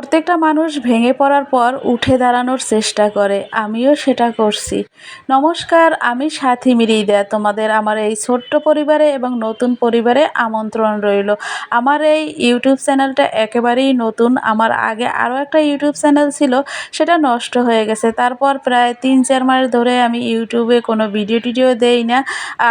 প্রত্যেকটা মানুষ ভেঙে পড়ার পর উঠে দাঁড়ানোর চেষ্টা করে, আমিও সেটা করছি। নমস্কার, আমি সাথী মিরিদা, তোমাদের আমার এই ছোট্ট পরিবারে এবং নতুন পরিবারে আমন্ত্রণ রইল। আমার এই ইউটিউব চ্যানেলটা একেবারেই নতুন, আমার আগে আরও একটা ইউটিউব চ্যানেল ছিল, সেটা নষ্ট হয়ে গেছে। তারপর প্রায় তিন, চার মাস ধরে আমি ইউটিউবে কোনো ভিডিও টিডিও দেই না,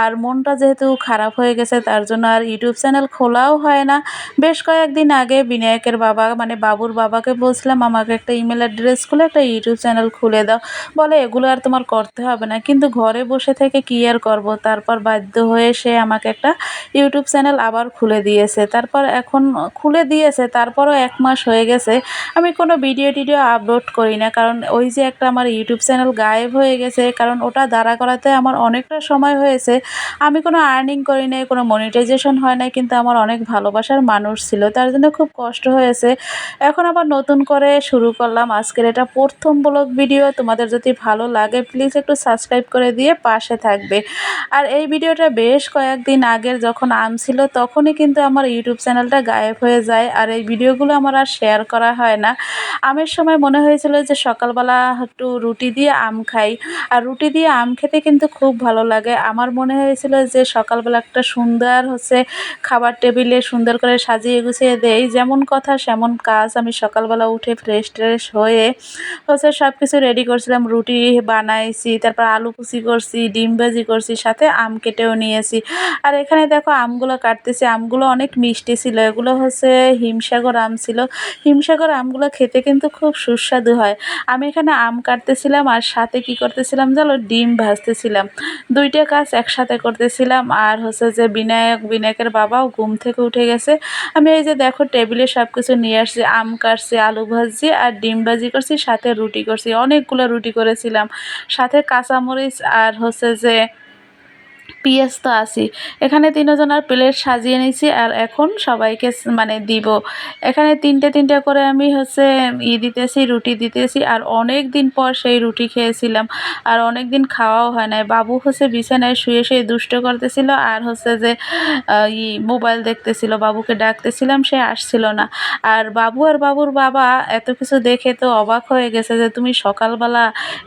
আর মনটা যেহেতু খারাপ হয়ে গেছে, তার জন্য আর ইউটিউব চ্যানেল খোলাও হয় না। বেশ কয়েকদিন আগে বিনায়কের বাবা মানে বাবুর বাবাকে বলছিলাম, আমাকে একটা ইমেল অ্যাড্রেস খুলে, একটা ইউটিউব চ্যানেল খুলে দাও। বলে, এগুলো আর তোমার করতে হবে না। কিন্তু ঘরে বসে থেকে কী আর করব? তারপর বাধ্য হয়ে সে আমাকে একটা ইউটিউব চ্যানেল আবার খুলে দিয়েছে। তারপর এখন খুলে দিয়েছে, তারপরও এক মাস হয়ে গেছে। আমি কোনো ভিডিও টিডিও আপলোড করি না, কারণ ওই যে একটা আমার ইউটিউব চ্যানেল গায়েব হয়ে গেছে, কারণ ওটা দাঁড়া করাতে আমার অনেকটা সময় হয়েছে। আমি কোনো আর্নিং করি নাই, কোনো মনিটাইজেশন হয় নাই, কিন্তু আমার অনেক ভালোবাসার মানুষ ছিল, তার জন্য খুব কষ্ট হয়েছে। এখন আবার নতুন করে শুরু করলাম আজকের এটা প্রথম ব্লগ ভিডিও তোমাদের যদি ভালো লাগে প্লিজ একটু সাবস্ক্রাইব করে দিয়ে পাশে থাকবে। আর এই ভিডিওটা বেশ কয়েকদিন আগের যখন আম ছিল, তখনই কিন্তু আমার ইউটিউব চ্যানেলটা গায়েব হয়ে যায় আর এই ভিডিওগুলো আমার আর শেয়ার করা হয় না। আমের সময় মনে হয়েছিল যে সকালবেলা একটু রুটি দিয়ে আম খাই, আর রুটি দিয়ে আম খেতে কিন্তু খুব ভালো লাগে। আমার মনে হয়েছিল যে সকালবেলা একটা সুন্দর হচ্ছে খাবার টেবিলে সুন্দর করে সাজিয়ে গুছিয়ে দেই, যেমন কথা, সেমন কাজ আমি সকালবেলা উঠে ফ্রেশ ট্রেশ হয়ে, হচ্ছে সব কিছু রেডি করছিলাম, রুটি বানাইছি, তারপর আলু কুচি করছি, ডিম ভাজি করছি, সাথে আম কেটেও নিয়েছি। আর এখানে দেখো আমগুলো কাটতেছি, আমগুলো অনেক মিষ্টি ছিল, এগুলো হচ্ছে হিমসাগর আম ছিল। হিমসাগর আমগুলো খেতে কিন্তু খুব সুস্বাদু হয়। আমি এখানে আম কাটতেছিলাম আর সাথে কি করতেছিলাম জানো? ডিম ভাজতেছিলাম। দুইটা কাজ একসাথে করতেছিলাম আর হচ্ছে যে বিনায়ক, বিনায়কের বাবাও ঘুম থেকে উঠে গেছে। আমি এই যে দেখো টেবিলে সব কিছু নিয়ে আসছি, আম কাটছি আলু ভাজি আর ডিম ভাজি করছি, সাথে রুটি করছি। অনেকগুলো রুটি করেছিলাম। সাথে কাঁচামরিচ আর হচ্ছে যে পিঁয়াজ তো আছি। এখানে তিনজনের প্লেট সাজিয়ে নিয়েছি আর এখন সবাইকে মানে দিব। এখানে তিনটে তিনটে করে আমি হচ্ছে ই দিতেছি, রুটি দিতেছি আর অনেক দিন পর সেই রুটি খেয়েছিলাম। আর অনেক দিন খাওয়াও হয় নাই। বাবু হচ্ছে বিছানায় শুয়ে শুয়ে দুষ্ট করতেছিল আর হচ্ছে যে ই মোবাইল দেখতেছিল। বাবুকে ডাকতেছিলাম, সে আসছিল না। আর বাবু আর বাবুর বাবা এত কিছু দেখে তো অবাক হয়ে গেছে যে, তুমি সকালবেলা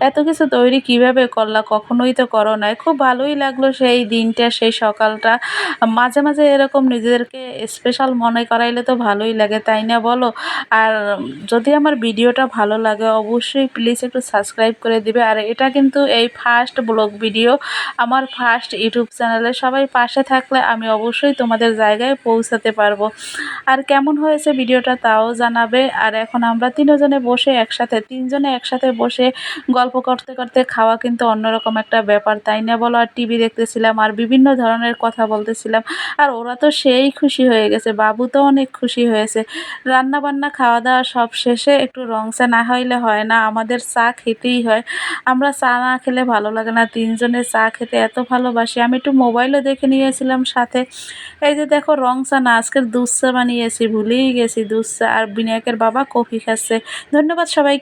এত কিছু তৈরি কীভাবে করলা? কখনোই তো করো নাই। খুব ভালোই লাগল সেই দিনটা, সেই সকালটা, মাঝে মাঝে এরকম নিজেদেরকে স্পেশাল মনে করাইলে তো ভালোই লাগে, তাই না বলো? আর যদি আমার ভিডিওটা ভালো লাগে, অবশ্যই প্লিজ একটু সাবস্ক্রাইব করে দিবে। আর এটা কিন্তু এই ফার্স্ট ব্লগ ভিডিও আমার ফার্স্ট ইউটিউব চ্যানেলে সবাই পাশে থাকলে আমি অবশ্যই তোমাদের জায়গায় পৌঁছাতে পারব। আর কেমন হয়েছে ভিডিওটা তাও জানাবে। আর এখন আমরা তিনজনে বসে একসাথে, তিনজনে একসাথে বসে গল্প করতে করতে খাওয়া কিন্তু অন্যরকম একটা ব্যাপার, তাই না বলো? আর টিভি দেখতেছিলাম আর বিভিন্ন ধরনের কথা বলতেছিলাম। আর ওরা তো সেই খুশি হয়ে গেছে, বাবু তো অনেক খুশি হয়েছে। রান্না বান্না খাওয়া দাওয়া সব শেষে একটু রং চা না হইলে হয় না, আমাদের চা খেতেই হয়। আমরা চা না খেলে ভালো লাগে না তিনজনের চা খেতে এত ভালোবাসি। আমি একটু মোবাইলও দেখে নিয়েছিলাম সাথে। এই যে দেখো রং চা না আজকের দুধ চা বানিয়েছি, ভুলেই গেছি দুধ চা। আর বিনায়কের বাবা কফি খাচ্ছে। ধন্যবাদ সবাইকে।